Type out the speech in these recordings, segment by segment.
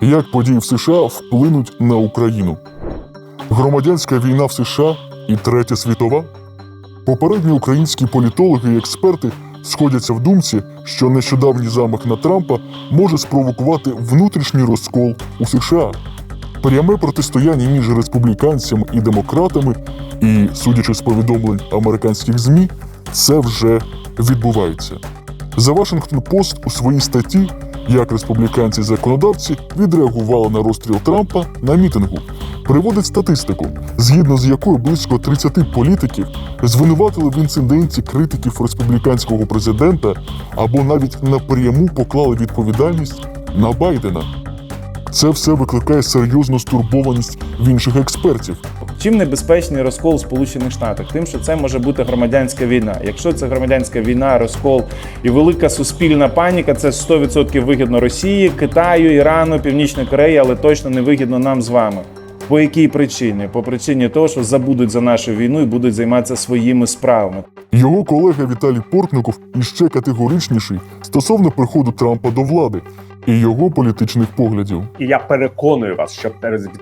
Як події в США вплинуть на Україну? Громадянська війна в США і Третя світова? Попередні українські політологи і експерти сходяться в думці, що нещодавній замах на Трампа може спровокувати внутрішній розкол у США. Пряме протистояння між республіканцями і демократами, і, судячи з повідомлень американських ЗМІ, це вже відбувається. За Вашингтон Пост у своїй статті, як республіканці-законодавці відреагували на розстріл Трампа на мітингу, приводить статистику, згідно з якою близько 30 політиків звинуватили в інциденті критиків республіканського президента або навіть напряму поклали відповідальність на Байдена. Це все викликає серйозну стурбованість в інших експертів, Чим небезпечний розкол Сполучених Штатах? Тим, що це може бути громадянська війна. Якщо це громадянська війна, розкол і велика суспільна паніка, це 100% вигідно Росії, Китаю, Ірану, Північної Кореї, але точно не вигідно нам з вами. По якій причині? По причині того, що забудуть за нашу війну і будуть займатися своїми справами. Його колега Віталій Портников іще категоричніший стосовно приходу Трампа до влади і його політичних поглядів. І я переконую вас, що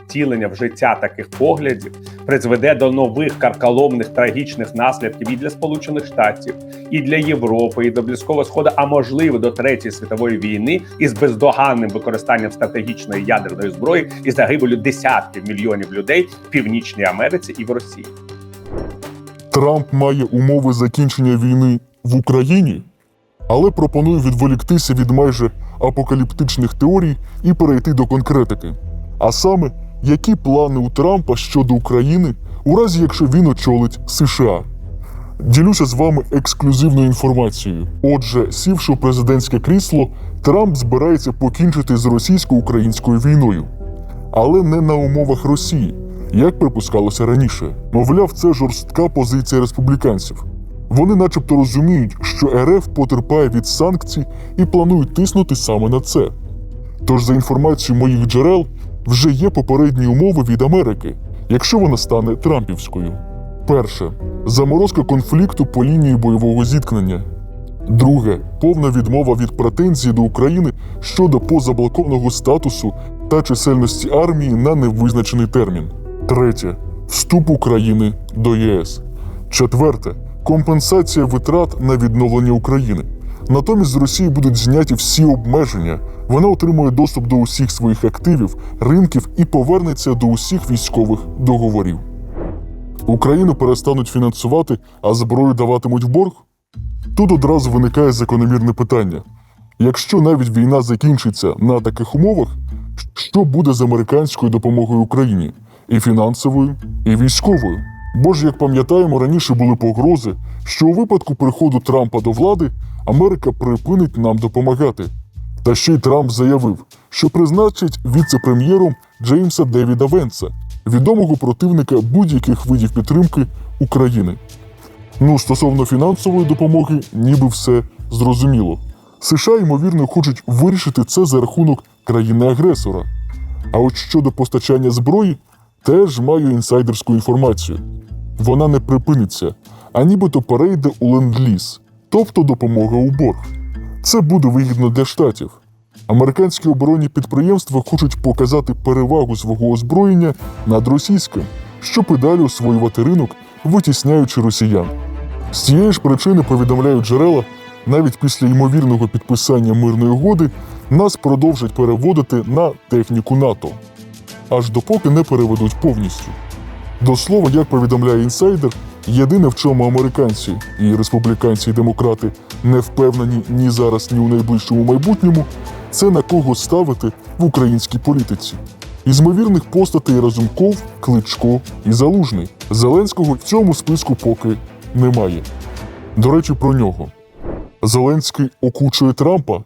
втілення в життя таких поглядів призведе до нових карколомних трагічних наслідків і для Сполучених Штатів, і для Європи, і до Близького Сходу, а можливо до третьої світової війни із бездоганним використанням стратегічної ядерної зброї і загибелю десятків мільйонів людей в Північній Америці і в Росії. Трамп має умови закінчення війни в Україні, але пропонує відволіктися від майже апокаліптичних теорій і перейти до конкретики. А саме, які плани у Трампа щодо України, у разі якщо він очолить США. Ділюся з вами ексклюзивною інформацією. Отже, сівши у президентське крісло, Трамп збирається покінчити з російсько-українською війною, але не на умовах Росії, як припускалося раніше. Мовляв, це жорстка позиція республіканців. Вони, начебто, розуміють, що РФ потерпає від санкцій і планують тиснути саме на це. Тож, за інформацією моїх джерел, вже є попередні умови від Америки, якщо вона стане Трампівською. Перше заморозка конфлікту по лінії бойового зіткнення. Друге повна відмова від претензій до України щодо позаблокованого статусу та чисельності армії на невизначений термін. Третє вступ України до ЄС. Четверте компенсація витрат на відновлення України. Натомість з Росії будуть зняті всі обмеження. Вона отримує доступ до усіх своїх активів, ринків і повернеться до усіх військових договорів. Україну перестануть фінансувати, а зброю даватимуть в борг? Тут одразу виникає закономірне питання: якщо навіть війна закінчиться на таких умовах, що буде з американською допомогою Україні і фінансовою, і військовою? Бо ж, як пам'ятаємо, раніше були погрози, що у випадку приходу Трампа до влади Америка припинить нам допомагати. Та ще й Трамп заявив, що призначить віце-прем'єром Джеймса Девіда Венса, відомого противника будь-яких видів підтримки України. Ну, стосовно фінансової допомоги, ніби все зрозуміло. США, ймовірно, хочуть вирішити це за рахунок країни-агресора. А от щодо постачання зброї, теж маю інсайдерську інформацію. Вона не припиниться, а нібито перейде у ленд-ліз, тобто допомога у борг. Це буде вигідно для штатів. Американські оборонні підприємства хочуть показати перевагу свого озброєння над російським, щоб і далі освоювати ринок, витісняючи росіян. З цієї ж причини повідомляють джерела, навіть після ймовірного підписання мирної угоди нас продовжать переводити на техніку НАТО, аж допоки не переведуть повністю. До слова, як повідомляє інсайдер, єдине, в чому американці і республіканці і демократи не впевнені ні зараз, ні у найближчому майбутньому, це на кого ставити в українській політиці. Із ймовірних постатей Разумков, Кличко і Залужний. Зеленського в цьому списку поки немає. До речі, про нього. Зеленський окучує Трампа.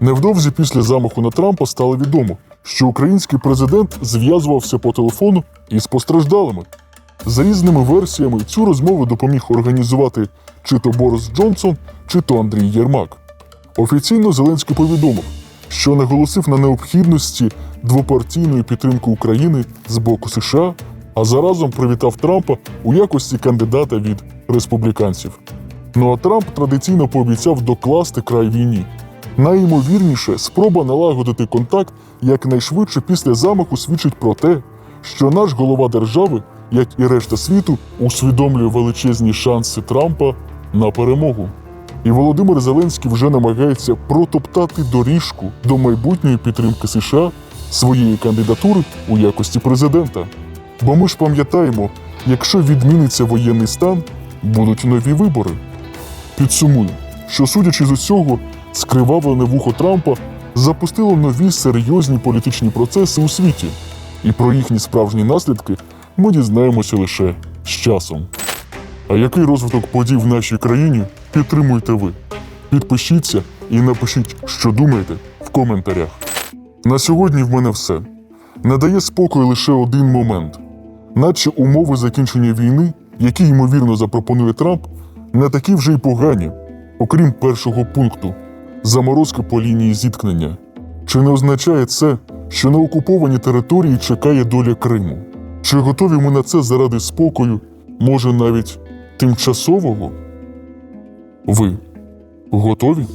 Невдовзі після замаху на Трампа стало відомо, що український президент зв'язувався по телефону із постраждалими. За різними версіями цю розмову допоміг організувати чи то Борис Джонсон, чи то Андрій Єрмак. Офіційно Зеленський повідомив, що наголосив на необхідності двопартійної підтримки України з боку США, а заразом привітав Трампа у якості кандидата від республіканців. Ну а Трамп традиційно пообіцяв докласти край війні. Найімовірніше, спроба налагодити контакт якнайшвидше після замаху свідчить про те, що наш голова держави, як і решта світу, усвідомлює величезні шанси Трампа на перемогу. І Володимир Зеленський вже намагається протоптати доріжку до майбутньої підтримки США своєї кандидатури у якості президента. Бо ми ж пам'ятаємо, якщо відміниться воєнний стан, будуть нові вибори. Підсумую, що судячи з усього, скривавлене вухо Трампа запустило нові серйозні політичні процеси у світі, і про їхні справжні наслідки ми дізнаємося лише з часом. А який розвиток подій в нашій країні підтримуєте ви? Підпишіться і напишіть, що думаєте в коментарях. На сьогодні в мене все. Не дає спокою лише один момент, наче умови закінчення війни, які ймовірно запропонує Трамп, не такі вже й погані, окрім першого пункту заморозки по лінії зіткнення. Чи не означає це, що на окупованій території чекає доля Криму? Чи готові ми на це заради спокою, може навіть тимчасового? Ви готові?